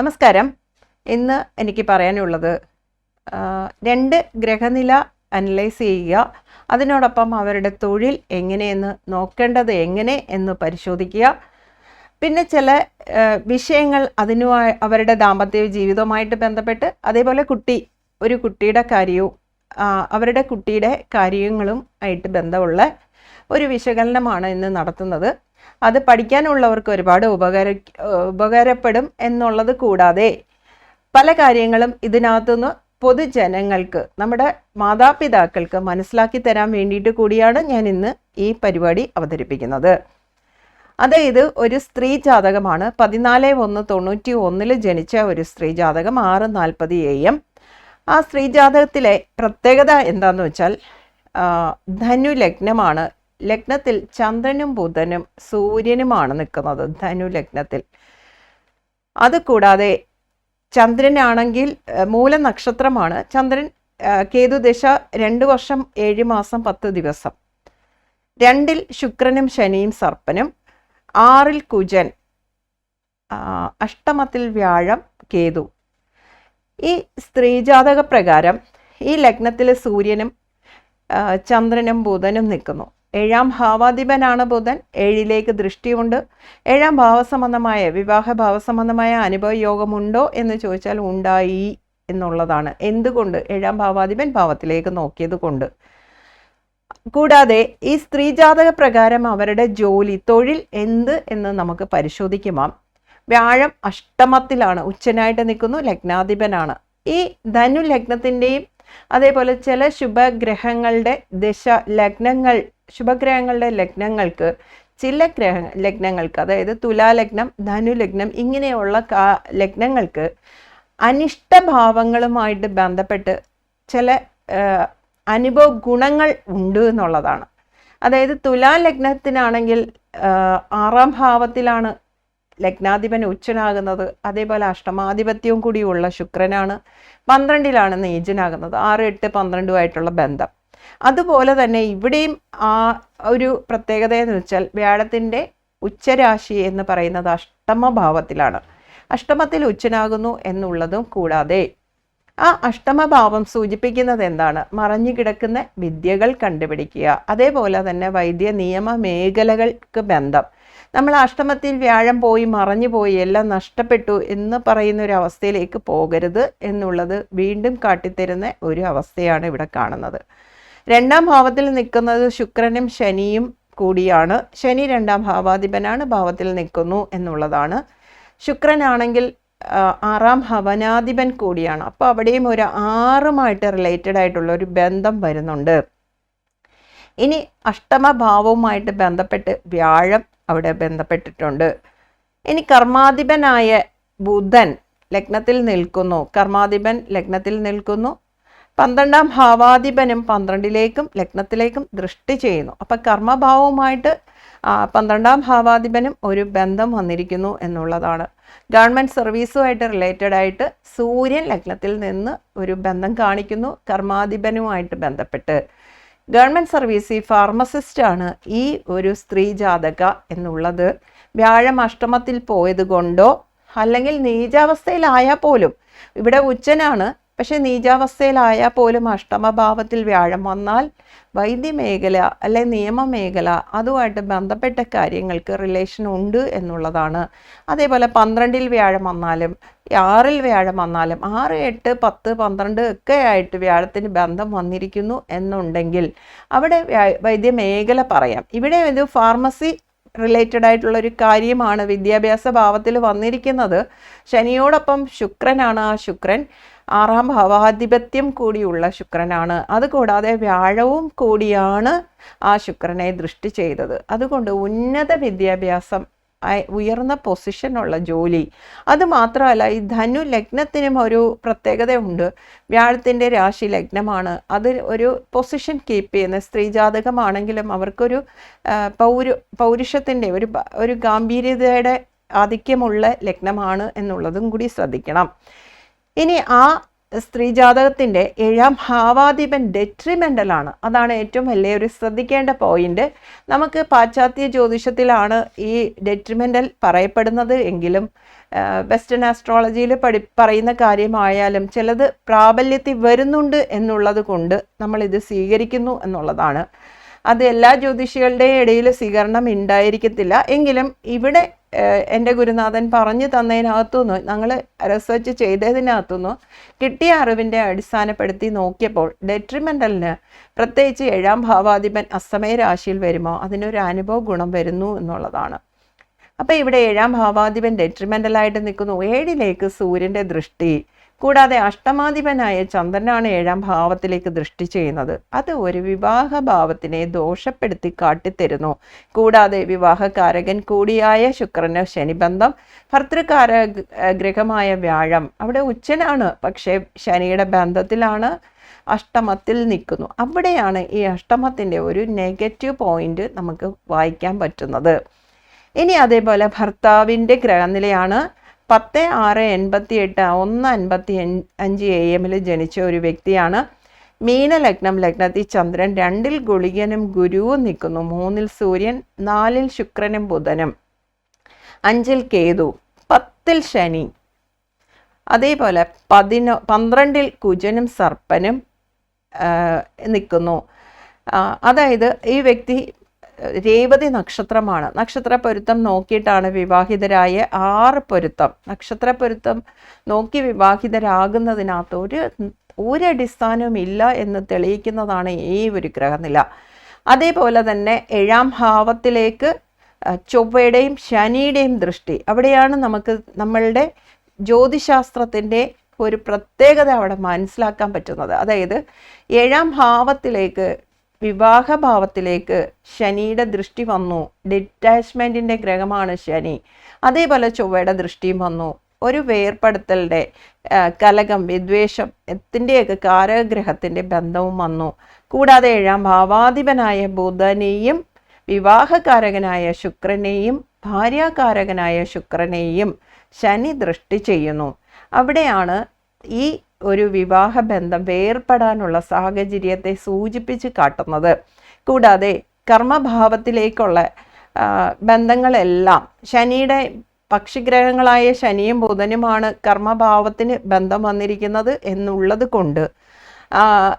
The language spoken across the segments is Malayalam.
നമസ്കാരം. ഇന്ന് എനിക്ക് പറയാനുള്ളത് രണ്ട് ഗ്രഹനില അനലൈസ് ചെയ്യുക അതിനോടൊപ്പം അവരുടെ തൊഴിൽ എങ്ങനെയെന്ന് നോക്കേണ്ടത് എങ്ങനെ എന്ന് പരിശോധിക്കുക. പിന്നെ ചില വിഷയങ്ങൾ അതിനുമായി അവരുടെ ദാമ്പത്യ ജീവിതവുമായിട്ട് ബന്ധപ്പെട്ട് അതേപോലെ കുട്ടി ഒരു കുട്ടിയുടെ കാര്യവും അവരുടെ കുട്ടിയുടെ കാര്യങ്ങളും ആയിട്ട് ബന്ധമുള്ള ഒരു വിശകലനമാണ് ഇന്ന് നടത്തുന്നത്. അത് പഠിക്കാനുള്ളവർക്ക് ഒരുപാട് ഉപകാര ഉപകാരപ്പെടും എന്നുള്ളത് കൂടാതെ പല കാര്യങ്ങളും ഇതിനകത്തുനിന്ന് പൊതുജനങ്ങൾക്ക് നമ്മുടെ മാതാപിതാക്കൾക്ക് മനസ്സിലാക്കി തരാൻ വേണ്ടിയിട്ട് കൂടിയാണ് ഞാൻ ഇന്ന് ഈ പരിപാടി അവതരിപ്പിക്കുന്നത്. അതായത് ഒരു സ്ത്രീ ജാതകമാണ്. പതിനാല് ഒന്ന് തൊണ്ണൂറ്റി ഒന്നിൽ ജനിച്ച ഒരു സ്ത്രീ ജാതകം ആറ് നാൽപ്പത് എ എം. ആ സ്ത്രീ ജാതകത്തിലെ പ്രത്യേകത എന്താണെന്ന് വെച്ചാൽ ധനു ലഗ്നമാണ് ലഗ്നത്തിൽ ചന്ദ്രനും ബുധനും സൂര്യനുമാണ് നിൽക്കുന്നത് ധനു ലഗ്നത്തിൽ. അതുകൂടാതെ ചന്ദ്രനാണെങ്കിൽ മൂല നക്ഷത്രമാണ് ചന്ദ്രൻ കേതു കേതുദശ രണ്ട് വർഷം ഏഴ് മാസം പത്ത് ദിവസം. രണ്ടിൽ ശുക്രനും ശനിയും സർപ്പനും. ആറിൽ കുജൻ അഷ്ടമത്തിൽ വ്യാഴം കേതു. ഈ സ്ത്രീജാതക പ്രകാരം ഈ ലഗ്നത്തിലെ സൂര്യനും ചന്ദ്രനും ബുധനും നിൽക്കുന്നു. ഏഴാം ഭാവാധിപനാണ് ബുധൻ. ഏഴിലേക്ക് ദൃഷ്ടിയുണ്ട്. ഏഴാം ഭാവസംബന്ധമായ വിവാഹ ഭാവസംബന്ധമായ അനുഭവ യോഗമുണ്ടോ എന്ന് ചോദിച്ചാൽ ഉണ്ടായി എന്നുള്ളതാണ്. എന്തുകൊണ്ട്? ഏഴാം ഭാവാധിപൻ ഭാവത്തിലേക്ക് നോക്കിയത് കൊണ്ട്. കൂടാതെ ഈ സ്ത്രീജാതക പ്രകാരം അവരുടെ ജോലി തൊഴിൽ എന്ത് എന്ന് നമുക്ക് പരിശോധിക്കുമാം. വ്യാഴം അഷ്ടമത്തിലാണ്. ഉച്ചനായിട്ട് നിൽക്കുന്നു. ലഗ്നാധിപനാണ്. ഈ ധനു ലഗ്നത്തിന്റെയും അതേപോലെ ചില ശുഭഗ്രഹങ്ങളുടെ ദശ ലഗ്നങ്ങൾ ശുഭഗ്രഹങ്ങളുടെ ലഗ്നങ്ങൾക്ക് ചില ഗ്രഹ ലഗ്നങ്ങൾക്ക് അതായത് തുലാലഗ്നം ധനുലഗ്നം ഇങ്ങനെയുള്ള കാ ലഗ്നങ്ങൾക്ക് അനിഷ്ടഭാവങ്ങളുമായിട്ട് ബന്ധപ്പെട്ട് ചില അനുഭവ ഗുണങ്ങൾ ഉണ്ട് എന്നുള്ളതാണ്. അതായത് തുലാലഗ്നത്തിനാണെങ്കിൽ ആറാം ഭാവത്തിലാണ് ലഗ്നാധിപൻ ഉച്ചനാകുന്നത്. അതേപോലെ അഷ്ടമാധിപത്യവും കൂടിയുള്ള ശുക്രനാണ് പന്ത്രണ്ടിലാണ് നീചനാകുന്നത്. ആറ് എട്ട് പന്ത്രണ്ടുമായിട്ടുള്ള ബന്ധം. അതുപോലെ തന്നെ ഇവിടെയും ആ ഒരു പ്രത്യേകത എന്ന് വെച്ചാൽ വ്യാഴത്തിന്റെ ഉച്ചരാശി എന്ന് പറയുന്നത് അഷ്ടമഭാവത്തിലാണ്. അഷ്ടമത്തിൽ ഉച്ചനാകുന്നു എന്നുള്ളതും കൂടാതെ ആ അഷ്ടമഭാവം സൂചിപ്പിക്കുന്നത് എന്താണ്? മറഞ്ഞു കിടക്കുന്ന വിദ്യകൾ കണ്ടുപിടിക്കുക. അതേപോലെ തന്നെ വൈദ്യ നിയമ മേഖലകൾക്ക് ബന്ധം. നമ്മൾ അഷ്ടമത്തിൽ വ്യാഴം പോയി മറഞ്ഞു പോയി എല്ലാം നഷ്ടപ്പെട്ടു എന്ന് പറയുന്ന ഒരു അവസ്ഥയിലേക്ക് പോകരുത് എന്നുള്ളത് വീണ്ടും കാട്ടിത്തരുന്ന ഒരു അവസ്ഥയാണ് ഇവിടെ കാണുന്നത്. രണ്ടാം ഭാവത്തിൽ നിൽക്കുന്നത് ശുക്രനും ശനിയും കൂടിയാണ്. ശനി രണ്ടാം ഭാവാധിപനാണ് ഭാവത്തിൽ നിൽക്കുന്നു എന്നുള്ളതാണ്. ശുക്രനാണെങ്കിൽ ആറാം ഭവനാധിപൻ കൂടിയാണ്. അപ്പോൾ അവിടെയും ഒരു ആറുമായിട്ട് റിലേറ്റഡ് ആയിട്ടുള്ള ഒരു ബന്ധം വരുന്നുണ്ട്. ഇനി അഷ്ടമഭാവവുമായിട്ട് ബന്ധപ്പെട്ട് വ്യാഴം അവിടെ ബന്ധപ്പെട്ടിട്ടുണ്ട്. ഇനി കർമാധിപനായ ബുധൻ ലഗ്നത്തിൽ നിൽക്കുന്നു. കർമാധിപൻ ലഗ്നത്തിൽ നിൽക്കുന്നു. പന്ത്രണ്ടാം ഭാവാധിപനും പന്ത്രണ്ടിലേക്കും ലഗ്നത്തിലേക്കും ദൃഷ്ടി ചെയ്യുന്നു. അപ്പം കർമ്മഭാവവുമായിട്ട് പന്ത്രണ്ടാം ഭാവാധിപനും ഒരു ബന്ധം വന്നിരിക്കുന്നു എന്നുള്ളതാണ്. ഗവൺമെന്റ് സർവീസുമായിട്ട് റിലേറ്റഡ് ആയിട്ട് സൂര്യൻ ലഗ്നത്തിൽ നിന്ന് ഒരു ബന്ധം കാണിക്കുന്നു കർമാധിപനുമായിട്ട് ബന്ധപ്പെട്ട്. ഗവൺമെന്റ് സർവീസ് ഈ ഫാർമസിസ്റ്റാണ് ഈ ഒരു സ്ത്രീ ജാതക എന്നുള്ളത് വ്യാഴം അഷ്ടമത്തിൽ പോയത് കൊണ്ടോ അല്ലെങ്കിൽ നീചാവസ്ഥയിലായാൽ പോലും ഇവിടെ ഉച്ചനാണ് പക്ഷെ നീചാവസ്ഥയിലായാൽ പോലും അഷ്ടമഭാവത്തിൽ വ്യാഴം വന്നാൽ വൈദ്യമേഖല അല്ലെ നിയമമേഖല അതുമായിട്ട് ബന്ധപ്പെട്ട കാര്യങ്ങൾക്ക് റിലേഷൻ ഉണ്ട് എന്നുള്ളതാണ്. അതേപോലെ പന്ത്രണ്ടിൽ വ്യാഴം വന്നാലും ആറിൽ വ്യാഴം വന്നാലും ആറ് എട്ട് പത്ത് പന്ത്രണ്ട് ഒക്കെ ആയിട്ട് വ്യാഴത്തിന് ബന്ധം വന്നിരിക്കുന്നു എന്നുണ്ടെങ്കിൽ അവിടെ വൈദ്യമേഖല പറയാം. ഇവിടെ ഇത് ഫാർമസി റിലേറ്റഡ് ആയിട്ടുള്ള ഒരു കാര്യമാണ് വിദ്യാഭ്യാസ ഭാവത്തിൽ വന്നിരിക്കുന്നത്. ശനിയോടൊപ്പം ശുക്രനാണ് ആ ശുക്രൻ. ആറാം ഭാവാധിപത്യം കൂടിയുള്ള ശുക്രനാണ്. അതുകൂടാതെ വ്യാഴവും കൂടിയാണ് ആ ശുക്രനെ ദൃഷ്ടി ചെയ്തത്. അതുകൊണ്ട് ഉന്നത വിദ്യാഭ്യാസം ഉയർന്ന പൊസിഷനുള്ള ജോലി. അത് മാത്രമല്ല ഈ ധനു ലഗ്നത്തിനും ഒരു പ്രത്യേകതയുണ്ട്. വ്യാഴത്തിന്റെ രാശി ലഗ്നമാണ്. അത് ഒരു പൊസിഷൻ കീപ്പ് ചെയ്യുന്ന സ്ത്രീ ജാതകമാണെങ്കിലും അവർക്കൊരു പൗര പൗരു പൗരുഷത്തിന്റെ ഒരു ഒരു ഗാംഭീര്യതയുടെ ആധിക്യമുള്ള ലഗ്നമാണ് എന്നുള്ളതും കൂടി ശ്രദ്ധിക്കണം. ഇനി ആ സ്ത്രീ ജാതകത്തിന്റെ ഏഴാം ഭാവാധിപൻ ഡെട്രിമെന്റലാണ് അതാണ് ഏറ്റവും വലിയ ഒരു ശ്രദ്ധിക്കേണ്ട പോയിന്റ് നമുക്ക് പാശ്ചാത്യ ജ്യോതിഷത്തിലാണ് ഈ ഡെട്രിമെന്റൽ പറയപ്പെടുന്നത് എങ്കിലും വെസ്റ്റേൺ ആസ്ട്രോളജിയിൽ പഠി പറയുന്ന കാര്യമായാലും ചിലത് പ്രാബല്യത്തിൽ വരുന്നുണ്ട് എന്നുള്ളത് കൊണ്ട് നമ്മളിത് സ്വീകരിക്കുന്നു എന്നുള്ളതാണ്. അത് എല്ലാ ജ്യോതിഷികളുടെയും ഇടയിൽ സ്വീകരണം ഉണ്ടായിരിക്കത്തില്ല. എങ്കിലും ഇവിടെ എന്റെ ഗുരുനാഥൻ പറഞ്ഞു തന്നതിനകത്തുനിന്ന് ഞങ്ങൾ റിസർച്ച് ചെയ്തതിനകത്തുനിന്ന് കിട്ടിയ അറിവിന്റെ അടിസ്ഥാനപ്പെടുത്തി നോക്കിയപ്പോൾ ഡെട്രിമെന്റലിന് പ്രത്യേകിച്ച് ഏഴാം ഭാവാധിപൻ അസമയ രാശിയിൽ വരുമോ അതിനൊരു അനുഭവ ഗുണം വരുന്നു എന്നുള്ളതാണ്. അപ്പോൾ ഇവിടെ ഏഴാം ഭാവാധിപൻ ഡെട്രിമെന്റലായിട്ട് നിൽക്കുന്നു. ഏഴിലേക്ക് സൂര്യന്റെ ദൃഷ്ടി കൂടാതെ അഷ്ടമാധിപനായ ചന്ദ്രനാണ് ഏഴാം ഭാവത്തിലേക്ക് ദൃഷ്ടി ചെയ്യുന്നത്. അത് ഒരു വിവാഹ ഭാവത്തിനെ ദോഷപ്പെടുത്തി കാട്ടിത്തരുന്നു. കൂടാതെ വിവാഹകാരകൻ കൂടിയായ ശുക്രന് ശനിബന്ധം ഭർത്തൃകാര ഗ്രഹമായ വ്യാഴം. അവിടെ ഉച്ചനാണ് പക്ഷേ ശനിയുടെ ബന്ധത്തിലാണ് അഷ്ടമത്തിൽ നിൽക്കുന്നു. അവിടെയാണ് ഈ അഷ്ടമത്തിന്റെ ഒരു നെഗറ്റീവ് പോയിന്റ് നമുക്ക് വായിക്കാൻ പറ്റുന്നത്. ഇനി അതേപോലെ ഭർത്താവിന്റെ ഗ്രഹനിലയാണ് പത്ത് ആറ് എൺപത്തി എട്ട് ഒന്ന് അൻപത്തി അഞ്ച് എ എമ്മിൽ ജനിച്ച ഒരു വ്യക്തിയാണ്. മീനലഗ്നം ലഗ്നത്തിൽ ചന്ദ്രൻ രണ്ടിൽ ഗുളികനും ഗുരുവും നിൽക്കുന്നു. മൂന്നിൽ സൂര്യൻ നാലിൽ ശുക്രനും ബുധനും അഞ്ചിൽ കേതു പത്തിൽ ശനി. അതേപോലെ പതിനൊ പന്ത്രണ്ടിൽ കുജനും സർപ്പനും നിൽക്കുന്നു. അതായത് ഈ വ്യക്തി രേവതി നക്ഷത്രമാണ്. നക്ഷത്ര പൊരുത്തം നോക്കിയിട്ടാണ് വിവാഹിതരായ ആറ് പൊരുത്തം. നക്ഷത്ര പൊരുത്തം നോക്കി വിവാഹിതരാകുന്നതിനകത്ത് ഒരു ഒരു അടിസ്ഥാനവും ഇല്ല എന്ന് തെളിയിക്കുന്നതാണ് ഈ ഒരു ഗ്രഹനില. അതേപോലെ തന്നെ ഏഴാം ഭാവത്തിലേക്ക് ചൊവ്വയുടെയും ശനിയുടെയും ദൃഷ്ടി. അവിടെയാണ് നമുക്ക് നമ്മളുടെ ജ്യോതിശാസ്ത്രത്തിന്റെ ഒരു പ്രത്യേകത അവിടെ മനസ്സിലാക്കാൻ പറ്റുന്നത്. അതായത് ഏഴാം ഭാവത്തിലേക്ക് വിവാഹഭാവത്തിലേക്ക് ശനിയുടെ ദൃഷ്ടി വന്നു. ഡിറ്റാച്ച്മെന്റിന്റെ ഗ്രഹമാണ് ശനി. അതേപോലെ ചൊവ്വയുടെ ദൃഷ്ടിയും വന്നു. ഒരു വേർപ്പെടുത്തലിന്റെ കലകം വിദ്വേഷം എത്തിന്റെയൊക്കെ കാരഗ്രഹത്തിന്റെ ബന്ധവും വന്നു. കൂടാതെ ഏഴാം ഭാവാധിപനായ ബുധനെയും വിവാഹകാരകനായ ശുക്രനെയും ഭാര്യാകാരകനായ ശുക്രനെയും ശനി ദൃഷ്ടി ചെയ്യുന്നു. അവിടെയാണ് ഈ ഒരു വിവാഹ ബന്ധം വേർപ്പെടാനുള്ള സാഹചര്യത്തെ സൂചിപ്പിച്ച് കാട്ടുന്നത്. കൂടാതെ കർമ്മഭാവത്തിലേക്കുള്ള ബന്ധങ്ങളെല്ലാം ശനിയുടെ പക്ഷിഗ്രഹങ്ങളായ ശനിയും ബുധനുമാണ് കർമ്മഭാവത്തിന് ബന്ധം വന്നിരിക്കുന്നത് എന്നുള്ളത് കൊണ്ട്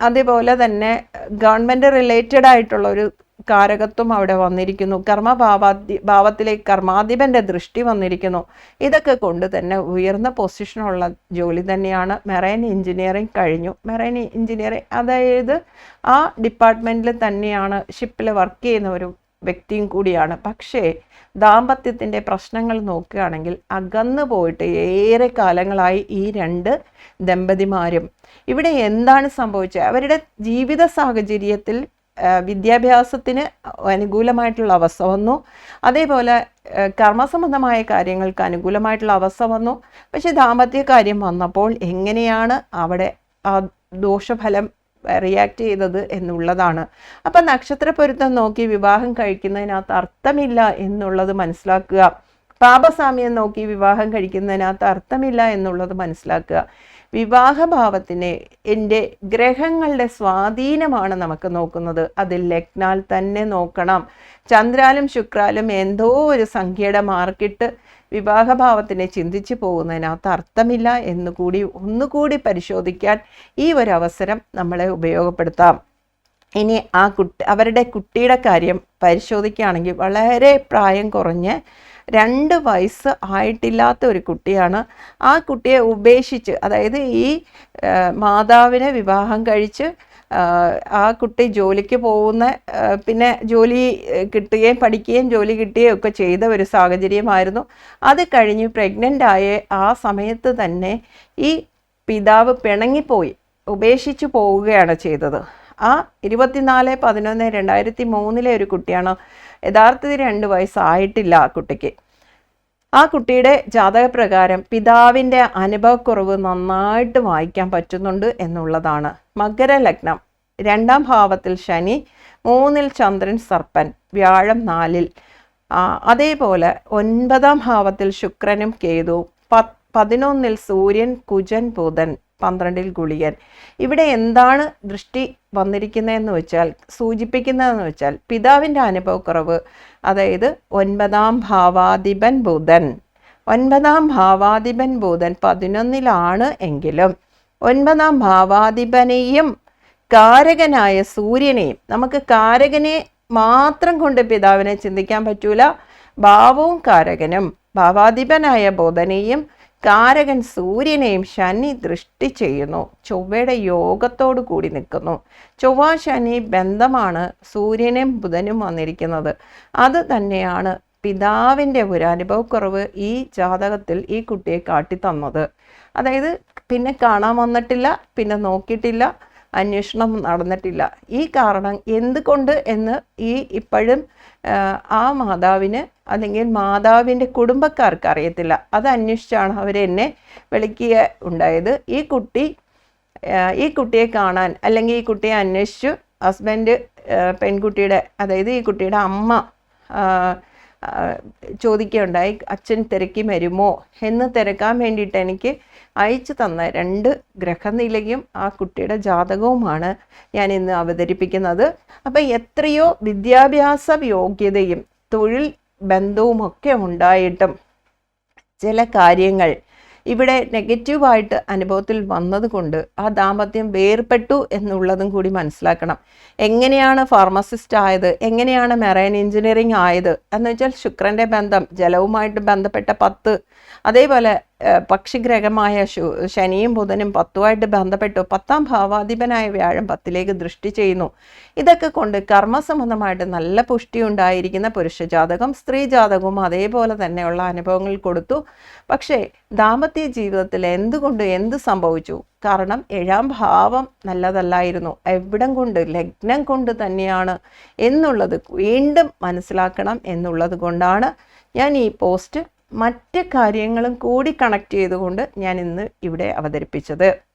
അതേപോലെ തന്നെ ഗവൺമെന്റ് റിലേറ്റഡ് ആയിട്ടുള്ള ഒരു കാരകത്വം അവിടെ വന്നിരിക്കുന്നു. കർമ്മഭാവാധി ഭാവത്തിലേക്ക് കർമാധിപന്റെ ദൃഷ്ടി വന്നിരിക്കുന്നു. ഇതൊക്കെ കൊണ്ട് തന്നെ ഉയർന്ന പൊസിഷനുള്ള ജോലി തന്നെയാണ്. മെറൈൻ എഞ്ചിനീയറിംഗ് കഴിഞ്ഞു. മെറൈൻ എഞ്ചിനീയറിംഗ് അതായത് ആ ഡിപ്പാർട്ട്മെന്റിൽ തന്നെയാണ് ഷിപ്പിൽ വർക്ക് ചെയ്യുന്ന ഒരു വ്യക്തിയും കൂടിയാണ്. പക്ഷേ ദാമ്പത്യത്തിന്റെ പ്രശ്നങ്ങൾ നോക്കുകയാണെങ്കിൽ അകന്നു പോയിട്ട് ഏറെ കാലങ്ങളായി ഈ രണ്ട് ദമ്പതിമാരും. ഇവിടെ എന്താണ് സംഭവിച്ചത്? അവരുടെ ജീവിത സാഹചര്യത്തിൽ വിദ്യാഭ്യാസത്തിന് അനുകൂലമായിട്ടുള്ള അവസ്ഥ വന്നു. അതേപോലെ കർമ്മസംബന്ധമായ കാര്യങ്ങൾക്ക് അനുകൂലമായിട്ടുള്ള അവസ്ഥ വന്നു. പക്ഷെ ദാമ്പത്യ കാര്യം വന്നപ്പോൾ എങ്ങനെയാണ് അവിടെ ആ ദോഷഫലം റിയാക്ട് ചെയ്തത് എന്നുള്ളതാണ്. അപ്പം നക്ഷത്ര പൊരുത്തം നോക്കി വിവാഹം കഴിക്കുന്നതിനകത്ത് അർത്ഥമില്ല എന്നുള്ളത് മനസ്സിലാക്കുക. പാപസാമ്യം നോക്കി വിവാഹം കഴിക്കുന്നതിനകത്ത് അർത്ഥമില്ല എന്നുള്ളത് മനസ്സിലാക്കുക. വിവാഹഭാവത്തിന് എന്റെ ഗ്രഹങ്ങളുടെ സ്വാധീനമാണ് നമുക്ക് നോക്കുന്നത്. അതിൽ ലഗ്നാൽ തന്നെ നോക്കണം. ചന്ദ്രാലും ശുക്രാലും എന്തോ ഒരു സംഖ്യയുടെ മാർക്കിട്ട് വിവാഹഭാവത്തിനെ ചിന്തിച്ചു പോകുന്നതിനകത്ത് അർത്ഥമില്ല എന്നുകൂടി ഒന്നുകൂടി പരിശോധിക്കാൻ ഈ ഒരു അവസരം നമ്മളെ ഉപയോഗപ്പെടുത്താം. ഇനി ആ കുട്ടി അവരുടെ കുട്ടിയുടെ കാര്യം പരിശോധിക്കുകയാണെങ്കിൽ വളരെ പ്രായം കുറഞ്ഞ് രണ്ട് വയസ്സ് ആയിട്ടില്ലാത്ത ഒരു കുട്ടിയാണ്. ആ കുട്ടിയെ ഉപേക്ഷിച്ച് അതായത് ഈ മാതാവിനെ വിവാഹം കഴിച്ച് ആ, കുട്ടി ജോലിക്ക് പോകുന്ന പിന്നെ ജോലി കിട്ടുകയും പഠിക്കുകയും ജോലി കിട്ടുകയും ഒക്കെ ചെയ്ത ഒരു സാഹചര്യമായിരുന്നു. അത് കഴിഞ്ഞ് പ്രഗ്നന്റ് ആയ ആ സമയത്ത് തന്നെ ഈ പിതാവ് പിണങ്ങിപ്പോയി ഉപേക്ഷിച്ചു പോവുകയാണ് ചെയ്തത്. ആ ഇരുപത്തിനാല് പതിനൊന്ന് രണ്ടായിരത്തി മൂന്നിലെ ഒരു കുട്ടിയാണ് യഥാർത്ഥത്തിൽ രണ്ട് വയസ്സായിട്ടില്ല ആ കുട്ടിക്ക്. ആ കുട്ടിയുടെ ജാതകപ്രകാരം പിതാവിന്റെ അനുഭവക്കുറവ് നന്നായിട്ട് വായിക്കാൻ പറ്റുന്നുണ്ട് എന്നുള്ളതാണ്. മകര ലഗ്നം രണ്ടാം ഭാവത്തിൽ ശനി മൂന്നിൽ ചന്ദ്രൻ സർപ്പൻ വ്യാഴം നാലിൽ. അതേപോലെ ഒൻപതാം ഭാവത്തിൽ ശുക്രനും കേതു പ പതിനൊന്നിൽ സൂര്യൻ കുജൻ ബുധൻ. പന്ത്രണ്ടിൽ ഗുളിയൻ ഇവിടെ എന്താണ് ദൃഷ്ടി വന്നിരിക്കുന്നതെന്ന് വെച്ചാൽ സൂചിപ്പിക്കുന്നതെന്ന് വെച്ചാൽ പിതാവിന്റെ അനുഭവക്കുറവ് അതായത് ഒൻപതാം ഭാവാധിപൻ ബുധൻ. ഒൻപതാം ഭാവാധിപൻ ബുധൻ പതിനൊന്നിലാണ് എങ്കിലും ഒൻപതാം ഭാവാധിപനെയും കാരകനായ സൂര്യനെയും നമുക്ക് കാരകനെ മാത്രം കൊണ്ട് പിതാവിനെ ചിന്തിക്കാൻ പറ്റൂല ഭാവവും കാരകനും. ഭാവാധിപനായ ബോധനെയും കാരകൻ സൂര്യനെയും ശനി ദൃഷ്ടി ചെയ്യുന്നു. ചൊവ്വയുടെ യോഗത്തോടു കൂടി നിൽക്കുന്നു. ചൊവ്വ ശനി ബന്ധമാണ് സൂര്യനും ബുധനും വന്നിരിക്കുന്നത്. അത് തന്നെയാണ് പിതാവിന്റെ ഒരു അനുഭവക്കുറവ് ഈ ജാതകത്തിൽ ഈ കുട്ടിയെ കാട്ടിത്തന്നത്. അതായത് പിന്നെ കാണാൻ വന്നിട്ടില്ല പിന്നെ നോക്കിയിട്ടില്ല അന്വേഷണം നടന്നിട്ടില്ല. ഈ കാരണം എന്തുകൊണ്ട് എന്ന് ഈ ഇപ്പോഴും ആ, മാതാവിന് അല്ലെങ്കിൽ മാതാവിന്റെ കുടുംബക്കാർക്ക് അറിയത്തില്ല. അത് അന്വേഷിച്ചാണ് അവരെന്നെ വിളിക്കുക ഉണ്ടായത്. ഈ കുട്ടി ഈ കുട്ടിയെ കാണാൻ അല്ലെങ്കിൽ ഈ കുട്ടിയെ അന്വേഷിച്ചു. ഹസ്ബൻഡ് പെൺകുട്ടിയുടെ അതായത് ഈ കുട്ടിയുടെ അമ്മ ചോദിക്കുകയുണ്ടായി അച്ഛൻ തിരക്കി വരുമോ എന്ന് തിരക്കാൻ വേണ്ടിയിട്ട് എനിക്ക് അയച്ചു തന്ന രണ്ട് ഗ്രഹനിലയും ആ കുട്ടിയുടെ ജാതകവുമാണ് ഞാൻ ഇന്ന് അവതരിപ്പിക്കുന്നത്. അപ്പം എത്രയോ വിദ്യാഭ്യാസ യോഗ്യതയും തൊഴിൽ ബന്ധവുമൊക്കെ ഉണ്ടായിട്ടും ചില കാര്യങ്ങൾ ഇവിടെ നെഗറ്റീവായിട്ട് അനുഭവത്തിൽ വന്നതുകൊണ്ട് ആ ദാമ്പത്യം വേർപെട്ടു എന്നുള്ളതും കൂടി മനസ്സിലാക്കണം. എങ്ങനെയാണ് ഫാർമസിസ്റ്റ് ആയത്? എങ്ങനെയാണ് മെറൈൻ എഞ്ചിനീയറിംഗ് ആയത്? എന്ന് വെച്ചാൽ ശുക്രന്റെ ബന്ധം ജലവുമായിട്ട് ബന്ധപ്പെട്ട പത്ത്. അതേപോലെ പക്ഷിഗ്രഹമായ ശനിയും ബുധനും പത്തുമായിട്ട് ബന്ധപ്പെട്ടു. പത്താം ഭാവാധിപനായ വ്യാഴം പത്തിലേക്ക് ദൃഷ്ടി ചെയ്യുന്നു. ഇതൊക്കെ കൊണ്ട് കർമ്മസംബന്ധമായിട്ട് നല്ല പുഷ്ടി ഉണ്ടായിരിക്കുന്ന പുരുഷ ജാതകം സ്ത്രീ ജാതകവും അതേപോലെ തന്നെയുള്ള അനുഭവങ്ങൾ കൊടുത്തു. പക്ഷേ ദാമ്പത്യ ജീവിതത്തിൽ എന്തുകൊണ്ട് എന്ത് സംഭവിച്ചു? കാരണം ഏഴാം ഭാവം നല്ലതല്ലായിരുന്നു. എവിടം കൊണ്ട് ലഗ്നം കൊണ്ട് തന്നെയാണ് എന്നുള്ളത് വീണ്ടും മനസ്സിലാക്കണം എന്നുള്ളത് കൊണ്ടാണ് ഞാൻ ഈ പോസ്റ്റ് മറ്റ് കാര്യങ്ങളും കൂടി കണക്ട് ചെയ്തുകൊണ്ട് ഞാൻ ഇന്ന് ഇവിടെ അവതരിപ്പിച്ചത്.